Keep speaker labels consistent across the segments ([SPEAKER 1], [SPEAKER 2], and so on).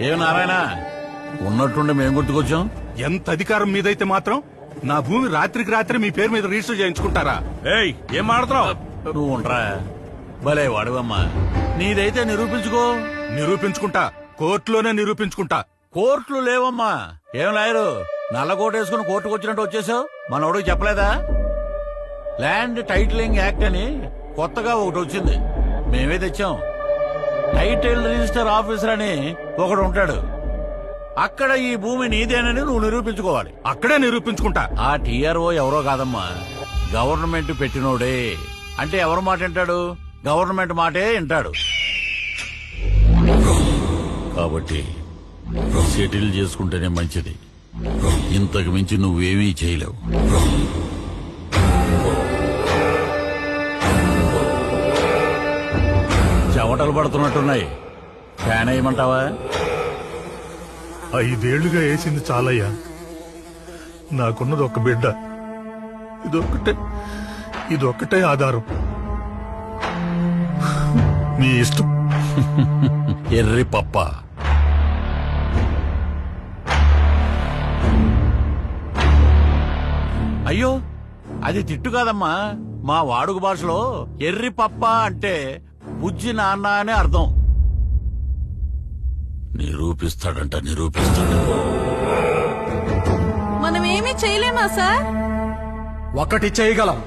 [SPEAKER 1] ఏ నారాయణ? ఉన్నట్టుండి మేము గుర్తుకొచ్చాం?
[SPEAKER 2] ఎంత అధికారం మీదైతే మాత్రం నా భూమి రాత్రికి రాత్రి మీ పేరు మీద రిజిస్టర్ చేయించుకుంటారా?
[SPEAKER 3] ఏయ్ ఏం మాడుతున్నావు
[SPEAKER 1] నువ్వు ఉండరా? భలే వాడువమ్మా. నీదైతే నిరూపించుకో.
[SPEAKER 2] నిరూపించుకుంటా. కోర్టులోనే నిరూపించుకుంటా.
[SPEAKER 1] కోర్టులు లేవమ్మా. ఏం లాయరు? నల్ల కోట వేసుకుని కోర్టుకు వచ్చినట్టు వచ్చేసావు? మనోడికి చెప్పలేదా? ల్యాండ్ టైటిలింగ్ యాక్ట్ అని కొత్తగా ఒకటి వచ్చింది. మేమే తెచ్చాం. టైటిల్ రిజిస్టర్ ఆఫీసర్ అని ఒకడు ఉంటాడు. అక్కడ ఈ భూమి నీదేనని నువ్వు నిరూపించుకోవాలి.
[SPEAKER 2] అక్కడే నిరూపించుకుంటా.
[SPEAKER 1] ఆ టీఆర్ఓ ఎవరో కాదమ్మా. గవర్నమెంట్ పెట్టినోడే. అంటే ఎవరి మాట వింటాడు? గవర్నమెంట్ మాటే వింటాడు. కాబట్టి సెటిల్ చేసుకుంటేనే మంచిది. ఇంతకు మించి నువ్వేమీ చేయలేవు. చెవటలు పడుతున్నట్టున్నాయి. ఫ్యాన్ వేయమంటావా
[SPEAKER 4] ఐదేళ్ళుగా వేసింది చాలయ్యా. నాకున్నది ఒక బిడ్డ. ఇదొక్కటే ఇదొక్కటే ఆధారం. నీ ఇష్టం.
[SPEAKER 1] ఎర్రి పప్ప. అయ్యో అది తిట్టు కాదమ్మా. మా వాడుక భాషలో ఎర్రి పప్ప అంటే బుజ్జి నాన్న అని అర్థం. నిరూపిస్తాడంట నిరూపిస్తాడు.
[SPEAKER 5] మనం ఏమీ చేయలేమా సార్?
[SPEAKER 6] ఒక్కటి చేయగలం.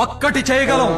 [SPEAKER 6] ఒక్కటి చేయగలం.